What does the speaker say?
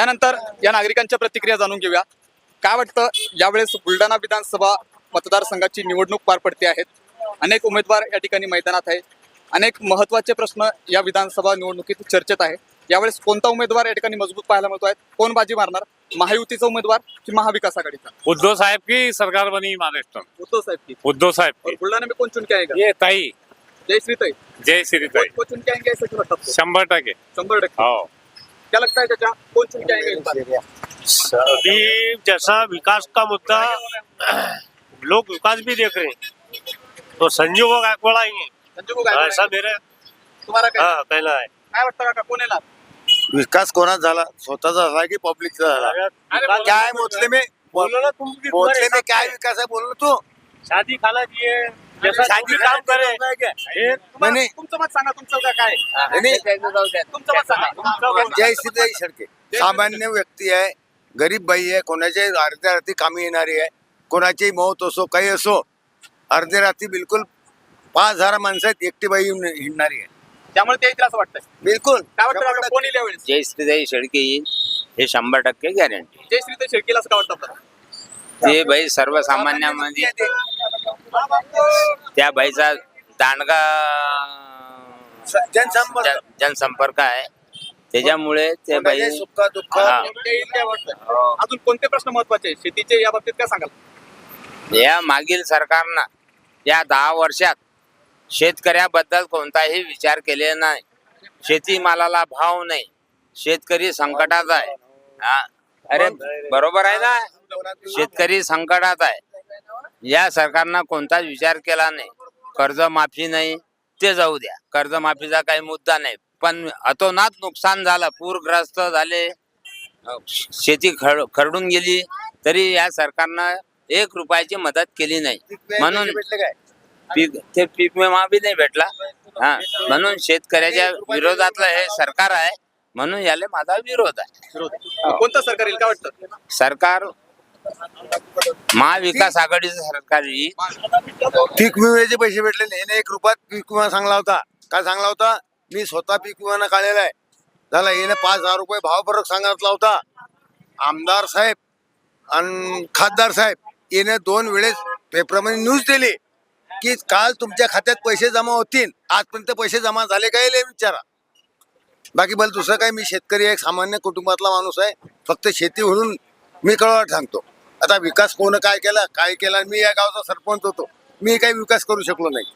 यानंतर या नागरिकांच्या प्रतिक्रिया जाणून घेऊया. काय वाटतं यावेळेस बुलढाणा विधानसभा मतदारसंघाची निवडणूक पार पडते आहेत. अनेक उमेदवार या ठिकाणी मैदानात आहे अनेक महत्त्वाचे प्रश्न या विधानसभा निवडणुकीत चर्चेत आहे. यावेळेस कोणता उमेदवार या ठिकाणी मजबूत पाहायला मिळतो आहे? कोण बाजी मारणार? महायुतीचा उमेदवार की महाविकास आघाडीचा? उद्धव साहब की सरकार बनी महाराष्ट्र। उद्धव साहेब की. उद्धव साहब बुलढाणा में कौन चुन के आएगा? ये ताई. जय श्री तई जय श्री ताई कौन चुन के आएंगे ऐसा क्यों लगता है आपको? शंभर टके. शंभर टक्के हो. क्या लगता है चाचा कौन चुन के आएंगे इस बार? अभी जैसा विकास का मुद्दा लोग विकास भी देख रहे हैं। तो संजीव को गायकवाड़ आएंगे को गायकवाड ऐसा. मेरा तुम्हारा काय? हाँ कहना है। काय वाटतं काका कोण येणार? विकास कोणाचा झाला? स्वतःचा झाला की पब्लिकचा झाला? विकास- काय मोतले में बोलो ना तुम तुम्हारे में क्या विकास है बोलो तू? शादी खाना दिए जैसा शादी काम करे नहीं. तुमचं मत सांगा तुमचं का काय? नाही. तुमचं मत सांगा. जय श्री शेडके सामान्य व्यक्ती आहे गरीब बाई आहे कोणाच्या अर्ध्या रात्री कामी येणारी आहे कोणाची मौत असो काही असो अर्ध्या रात्री बिलकुल पाच हजार माणसं आहेत एकटी बाई येऊन हिंडणारी आहे. त्यामुळे ते असं वाटतंय. बिलकुल. काय वाटतं कोण यावेळेस जय श्रीदाई शेळके येईल हे शंभर टक्के गॅरंटी जय श्री ते शिरकेल असं काय वाटतं आपल्याला? ते बाई सर्वसामान्यामध्ये त्या बाईचा दांडगा जनसंपर्क. जन- जनसंपर्क आहे. त्याच्यामुळे ते बाई सुख दुःख हा. अजून कोणते प्रश्न महत्त्वाचे आहेत? शेतीचे या बाबतीत काय सांगाल? या मागील सरकारनं या दहा वर्षात शेतकऱ्याबद्दल कोणताही विचार केलेला नाही. शेतीमालाला भाव नाही. शेतकरी संकटात आहे. हा. अरे बरोबर आहे ना? शेतकरी संकटात आहे. या सरकारनं कोणताच विचार केला नाही. कर्जमाफी नाही ते जाऊ द्या. कर्जमाफीचा काही मुद्दा नाही. पण अतोनात नुकसान झालं पूरग्रस्त झाले शेती खड खरडून गेली तरी या सरकारनं एक रुपयाची मदत केली नाही. म्हणून पीक ते पीक विमा बी नाही भेटला. हा म्हणून शेतकऱ्याच्या विरोधातलं हे सरकार आहे. म्हणून याला माझा विरोध आहे. कोणतं सरकार येईल काय वाटतं? सरकार महाविकास आघाडीचं सरकार पीक विम्याचे पैसे भेटले याने एक रुपयात पीक विमा सांगला होता. काय सांगला होता? मी स्वतः पीक विमा काढलेला आहे. झाला याने पाच हजार रुपये भाव फरक सांगितला होता. आमदार साहेब आणि खासदार साहेब याने दोन वेळेस पेपरमध्ये न्यूज दिली की काल तुमच्या खात्यात पैसे जमा होतील. आजपर्यंत पैसे जमा झाले काय विचारा. बाकी बल दुसरं काय मी शेतकरी एक सामान्य कुटुंबातला माणूस आहे. फक्त शेती म्हणून मी कळवाट सांगतो आता विकास कोण काय केला काय केला मी या गावचा सरपंच होतो. मी काही विकास करू शकलो नाही.